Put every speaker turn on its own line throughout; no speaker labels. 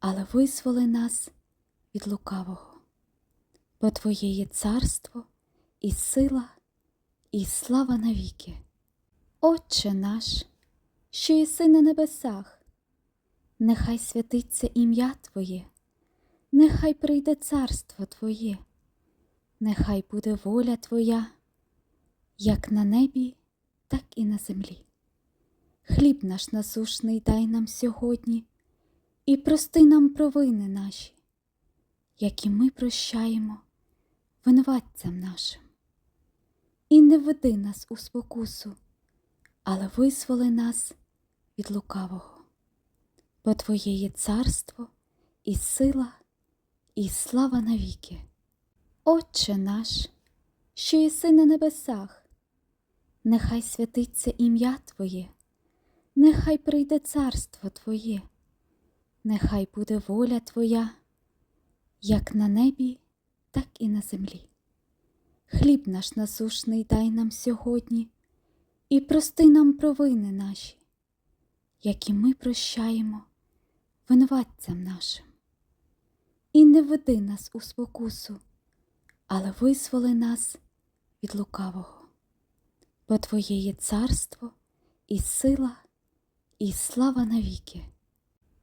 але визволи нас від лукавого, бо Твоє є царство і сила, і слава навіки. Отче наш, що єси на небесах, нехай святиться ім'я Твоє, нехай прийде царство Твоє, нехай буде воля Твоя, як на небі, так і на землі. Хліб наш насушний дай нам сьогодні, і прости нам провини наші, які ми прощаємо винуватцям нашим. І не веди нас у спокусу, але визволи нас від лукавого, бо Твоє є царство і сила, і слава навіки. Отче наш, що єси на небесах, нехай святиться ім'я Твоє, нехай прийде царство Твоє, нехай буде воля Твоя, як на небі, так і на землі. Хліб наш насушний дай нам сьогодні, і прости нам провини наші, які ми прощаємо винуватцям нашим. І не веди нас у спокусу, але визволи нас від лукавого, бо Твоє є царство і сила, і слава навіки.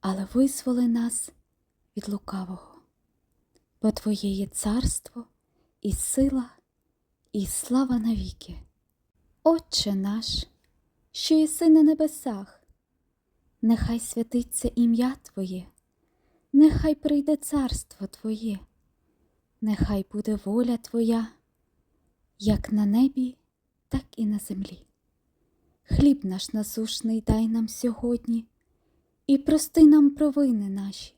але визволи нас від лукавого, бо Твоє є царство і сила, і слава навіки. Отче наш, що єси на небесах, нехай святиться ім'я Твоє, нехай прийде царство Твоє, нехай буде воля Твоя, як на небі, так і на землі. Хліб наш насушний дай нам сьогодні, і прости нам провини наші,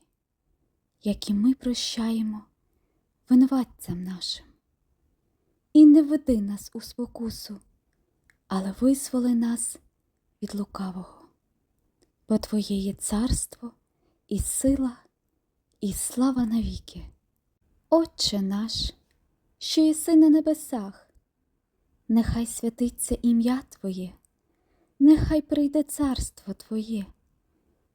які ми прощаємо винуватцям нашим. І не веди нас у спокусу, але визволи нас від лукавого, бо Твоє є царство і сила, і слава навіки. Отче наш, що єси на небесах, нехай святиться ім'я Твоє, нехай прийде царство Твоє,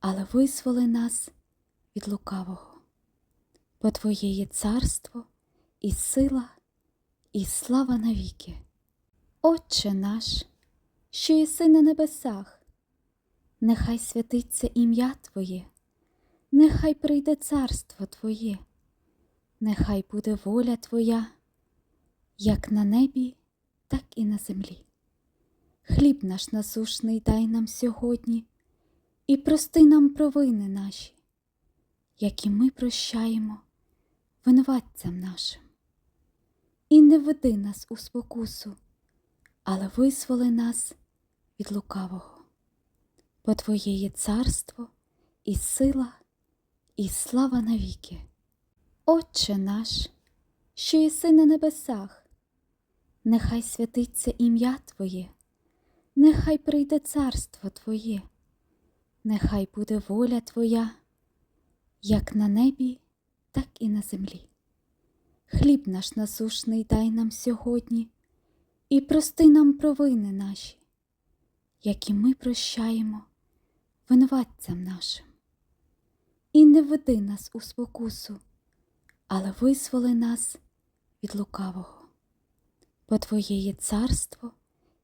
але визволи нас від лукавого, бо Твоє є царство і сила, і слава навіки. Отче наш, що єси на небесах, нехай святиться ім'я Твоє, нехай прийде царство Твоє, нехай буде воля Твоя, як на небі, так і на землі. Хліб наш насушний дай нам сьогодні, і прости нам провини наші, як і ми прощаємо винуватцям нашим. І не веди нас у спокусу, але визволи нас від лукавого. Бо Твоє є царство і сила, і слава навіки. Отче наш, що єси на небесах, нехай святиться ім'я Твоє, нехай прийде царство Твоє, нехай буде воля Твоя, як на небі, так і на землі. Хліб наш насушний дай нам сьогодні, і прости нам провини наші, які ми прощаємо винуватцям нашим. І не веди нас у спокусу, але визволи нас від лукавого. Бо Твоє є царство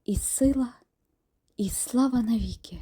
і сила, і слава навіки.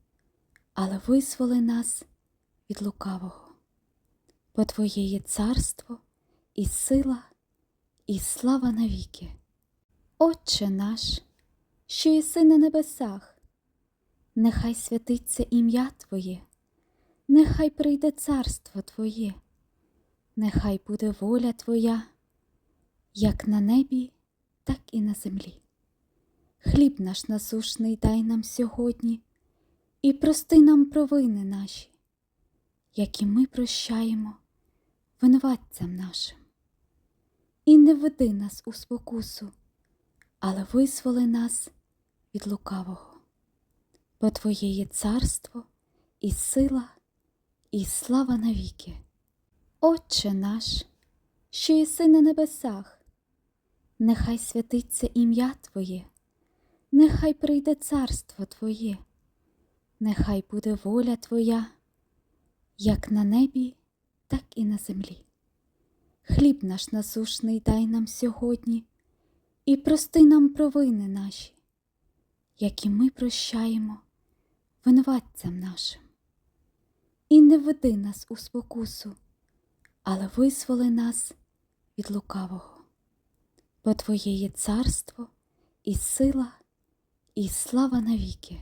але визволи нас від лукавого. Бо Твоє є царство і сила, і слава навіки. Отче наш, що єси на небесах, нехай святиться ім'я Твоє, нехай прийде царство Твоє, нехай буде воля Твоя, як на небі, так і на землі. Хліб наш насушний дай нам сьогодні, і прости нам провини наші, які ми прощаємо винуватцям нашим. І не веди нас у спокусу, але визволи нас від лукавого. Бо Твоє є царство і сила, і слава навіки. Отче наш, що єси на небесах, нехай святиться ім'я Твоє, нехай прийде царство Твоє, нехай буде воля Твоя, як на небі, так і на землі. Хліб наш насушний дай нам сьогодні, і прости нам провини наші, які ми прощаємо винуватцям нашим. І не веди нас у спокусу, але визволи нас від лукавого. Бо Твоє є царство і сила, і слава навіки.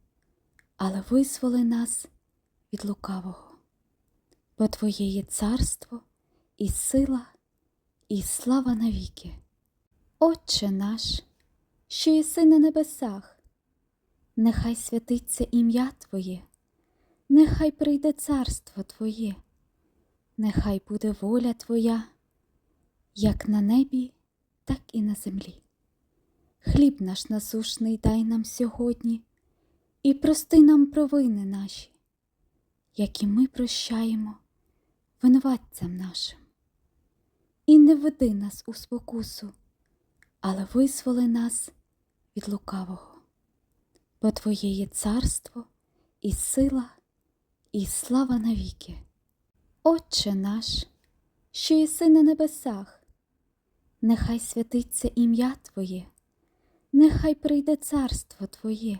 але визволи нас від лукавого. Бо Твоє є царство і сила, і слава навіки. Отче наш, що єси на небесах, нехай святиться ім'я Твоє, нехай прийде царство Твоє, нехай буде воля Твоя, як на небі, так і на землі. Хліб наш насушний дай нам сьогодні, і прости нам провини наші, які ми прощаємо винуватцям нашим. І не веди нас у спокусу, але визволи нас від лукавого. Бо Твоє є царство і сила, і слава навіки. Отче наш, що єси на небесах, нехай святиться ім'я Твоє, нехай прийде царство Твоє,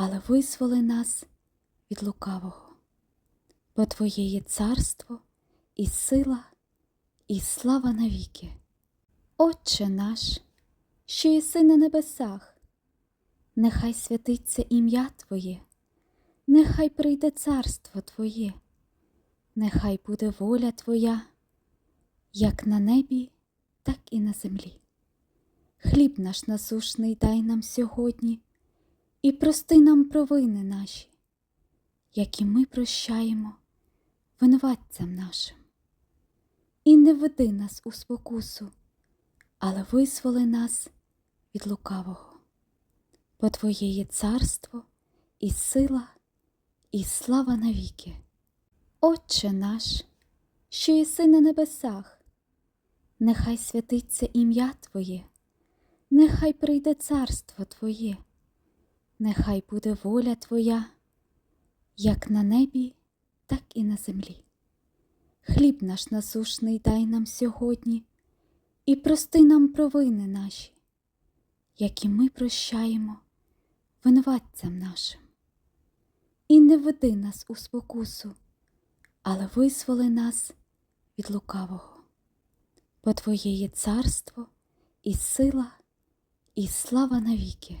але визволи нас від лукавого, бо Твоє є царство і сила, і слава навіки. Отче наш, що єси на небесах, нехай святиться ім'я Твоє, нехай прийде царство Твоє, нехай буде воля Твоя, як на небі, так і на землі. Хліб наш насушний дай нам сьогодні, і прости нам провини наші, які ми прощаємо винуватцям нашим. І не веди нас у спокусу, але визволи нас від лукавого, бо Твоє є царство і сила, і слава навіки. Отче наш, що єси на небесах, нехай святиться ім'я Твоє, нехай прийде царство Твоє, нехай буде воля Твоя, як на небі, так і на землі. Хліб наш насушний дай нам сьогодні, і прости нам провини наші, які ми прощаємо винуватцям нашим. І не веди нас у спокусу, але визволи нас від лукавого, бо Твоє є царство і сила, і слава навіки.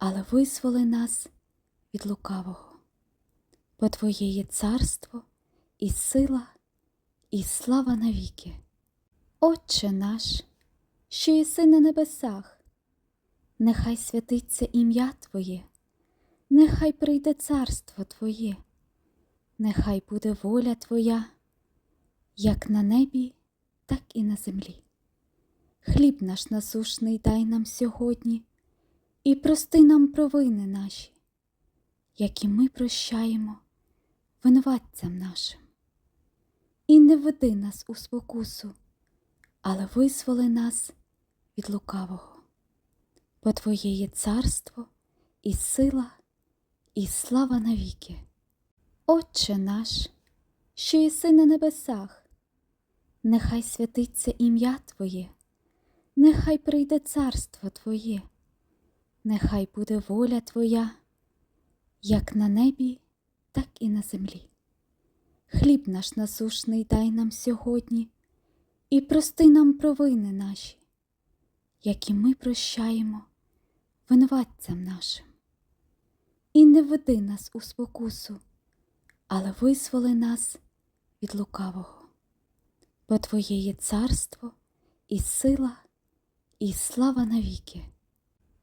але визволи нас від лукавого, бо Твоє є царство і сила, і слава навіки. Отче наш, що єси на небесах, нехай святиться ім'я Твоє, нехай прийде царство Твоє, нехай буде воля Твоя, як на небі, так і на землі. Хліб наш насушний дай нам сьогодні, і прости нам провини наші, які ми прощаємо винуватцям нашим. І не веди нас у спокусу, але визволи нас від лукавого, бо Твоє є царство і сила, і слава навіки. Отче наш, що єси на небесах, нехай святиться ім'я Твоє, нехай прийде царство Твоє, нехай буде воля Твоя, як на небі, так і на землі. Хліб наш насушний дай нам сьогодні, і прости нам провини наші, які ми прощаємо винуватцям нашим. І не веди нас у спокусу, але визволи нас від лукавого, бо Твоє є царство і сила, і слава навіки.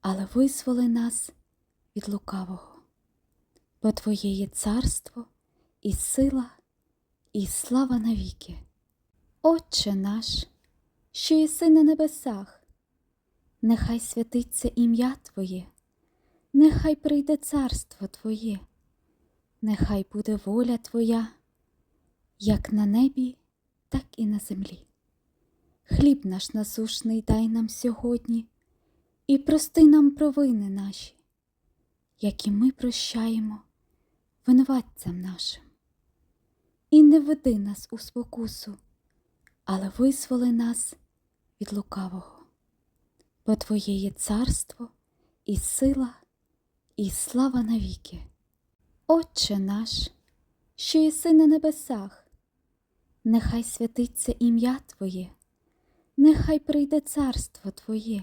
але визволи нас від лукавого, бо Твоє є царство і сила, і слава навіки. Отче наш, що єси на небесах, нехай святиться ім'я Твоє, нехай прийде царство Твоє, нехай буде воля Твоя, як на небі, так і на землі. Хліб наш насушний дай нам сьогодні, і прости нам провини наші, які ми прощаємо винуватцям нашим. і не веди нас у спокусу, але визволи нас від лукавого. Бо Твоє є царство, і сила, і слава навіки. Отче наш, що єси на небесах, нехай святиться ім'я Твоє, нехай прийде царство Твоє,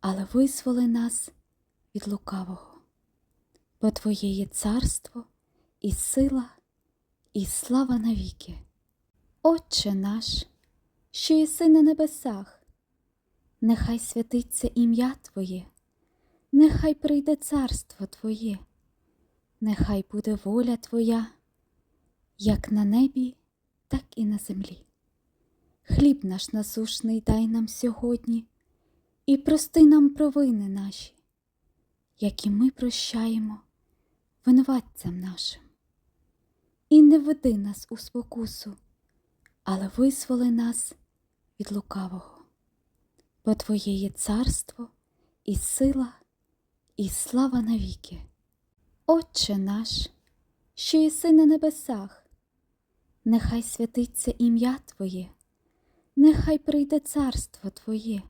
але визволи нас від лукавого. Бо Твоє є царство, і сила, і слава навіки. Отче наш, що єси на небесах, нехай святиться ім'я Твоє, нехай прийде царство Твоє, нехай буде воля Твоя, як на небі, так і на землі. Хліб наш насушний дай нам сьогодні, і прости нам провини наші, які ми прощаємо винуватцям нашим. І не веди нас у спокусу, але визволи нас від лукавого. Бо Твоє є царство, і сила, і слава навіки. Отче наш, що єси на небесах, нехай святиться ім'я Твоє, нехай прийде царство Твоє,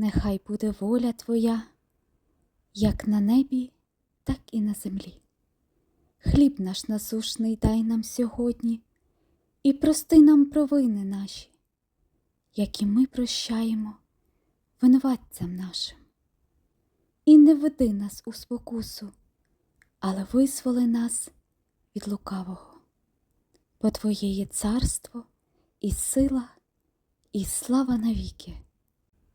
нехай буде воля Твоя, як на небі, так і на землі. Хліб наш насушний дай нам сьогодні, і прости нам провини наші, які ми прощаємо винуватцям нашим. І не веди нас у спокусу, але визволи нас від лукавого. Бо Твоє є царство, і сила, і слава навіки.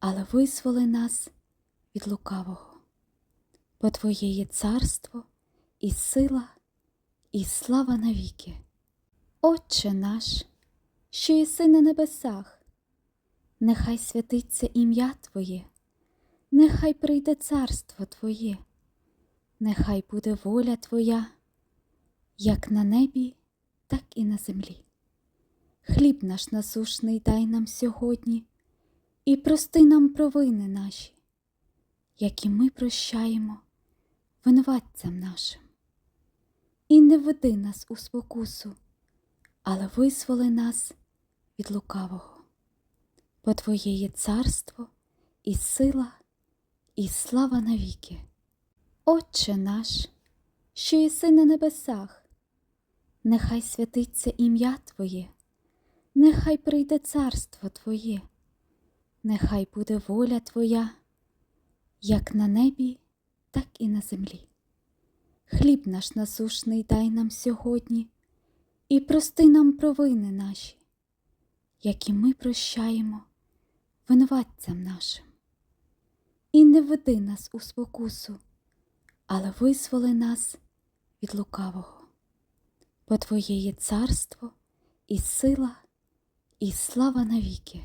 але визволи нас від лукавого. Бо Твоє є царство, і сила, і слава навіки. Отче наш, що єси на небесах, нехай святиться ім'я Твоє, нехай прийде царство Твоє, нехай буде воля Твоя, як на небі, так і на землі. Хліб наш насушний дай нам сьогодні, і прости нам провини наші, які ми прощаємо винуватцям нашим. І не веди нас у спокусу, але визволи нас від лукавого. Бо Твоє є царство, і сила, і слава навіки. Отче наш, що єси на небесах, нехай святиться ім'я Твоє, нехай прийде царство Твоє, нехай буде воля Твоя, як на небі, так і на землі. Хліб наш насушний дай нам сьогодні, і прости нам провини наші, які ми прощаємо винуватцям нашим. І не веди нас у спокусу, але визволи нас від лукавого. Бо Твоє є царство, і сила, і слава навіки.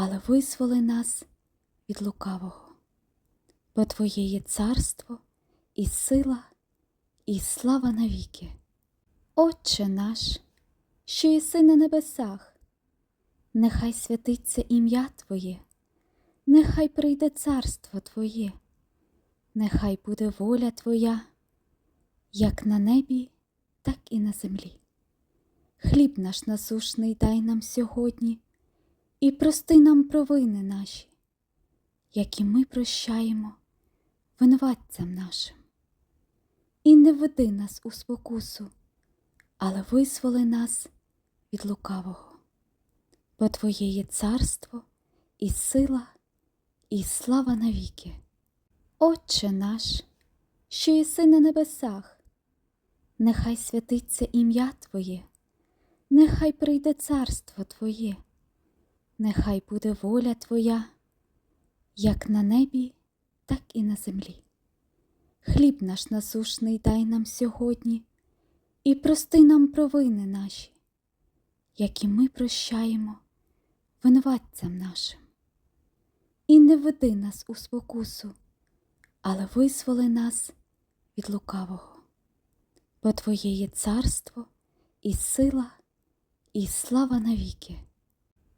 але визволи нас від лукавого, бо Твоє є царство і сила, і слава навіки. Отче наш, що єси на небесах, нехай святиться ім'я Твоє, нехай прийде царство Твоє, нехай буде воля Твоя, як на небі, так і на землі. Хліб наш насушний дай нам сьогодні, і прости нам провини наші, які ми прощаємо винуватцям нашим. І не веди нас у спокусу, але визволи нас від лукавого, бо Твоє є царство і сила, і слава навіки. Отче наш, що єси на небесах, нехай святиться ім'я Твоє, нехай прийде царство Твоє, нехай буде воля Твоя, як на небі, так і на землі. Хліб наш насушний дай нам сьогодні, і прости нам провини наші, які ми прощаємо винуватцям нашим. І не веди нас у спокусу, але визволи нас від лукавого, бо Твоє є царство і сила, і слава навіки.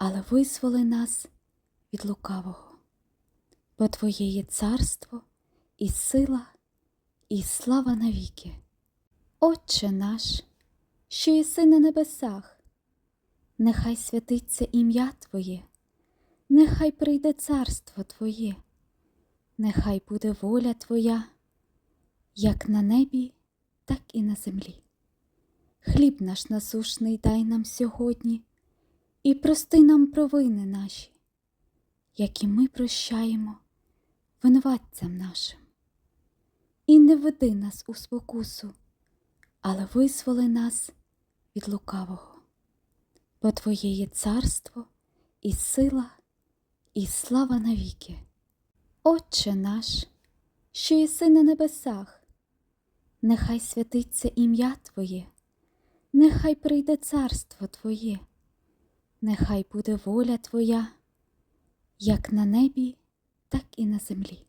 але визволи нас від лукавого, бо Твоє є царство і сила, і слава навіки. Отче наш, що єси на небесах, нехай святиться ім'я Твоє, нехай прийде царство Твоє, нехай буде воля Твоя, як на небі, так і на землі. Хліб наш насушний дай нам сьогодні, і прости нам провини наші, які ми прощаємо винуватцям нашим. І не веди нас у спокусу, але визволи нас від лукавого, бо Твоє є царство і сила, і слава навіки. Отче наш, що єси на небесах, нехай святиться ім'я Твоє, нехай прийде царство Твоє, нехай буде воля Твоя, як на небі, так і на землі.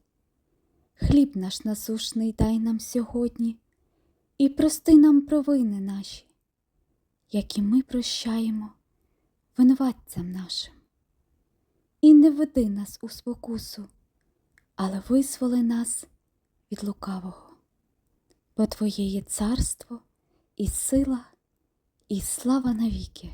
Хліб наш насушний дай нам сьогодні, і прости нам провини наші, які ми прощаємо винуватцям нашим. І не веди нас у спокусу, але визволи нас від лукавого, бо Твоє є царство і сила, і слава навіки.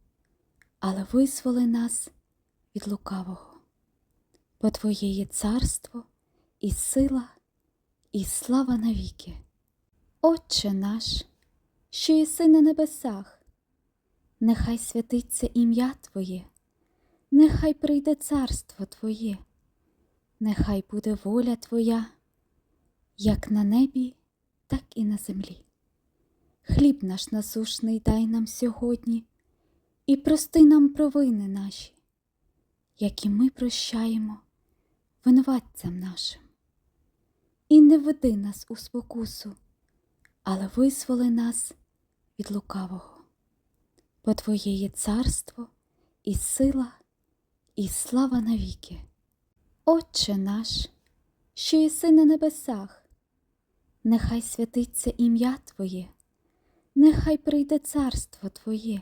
але визволи нас від лукавого, бо Твоє є царство і сила, і слава навіки. Отче наш, що єси на небесах, нехай святиться ім'я Твоє, нехай прийде царство Твоє, нехай буде воля Твоя, як на небі, так і на землі. Хліб наш насушний дай нам сьогодні, і прости нам провини наші, які ми прощаємо винуватцям нашим. І не веди нас у спокусу, але визволи нас від лукавого. Бо Твоє є царство і сила, і слава навіки. Отче наш, що єси на небесах, нехай святиться ім'я Твоє, нехай прийде царство Твоє,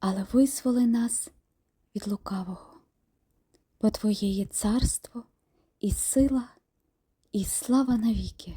але визволи нас від лукавого, бо Твоє є царство і сила, і слава навіки.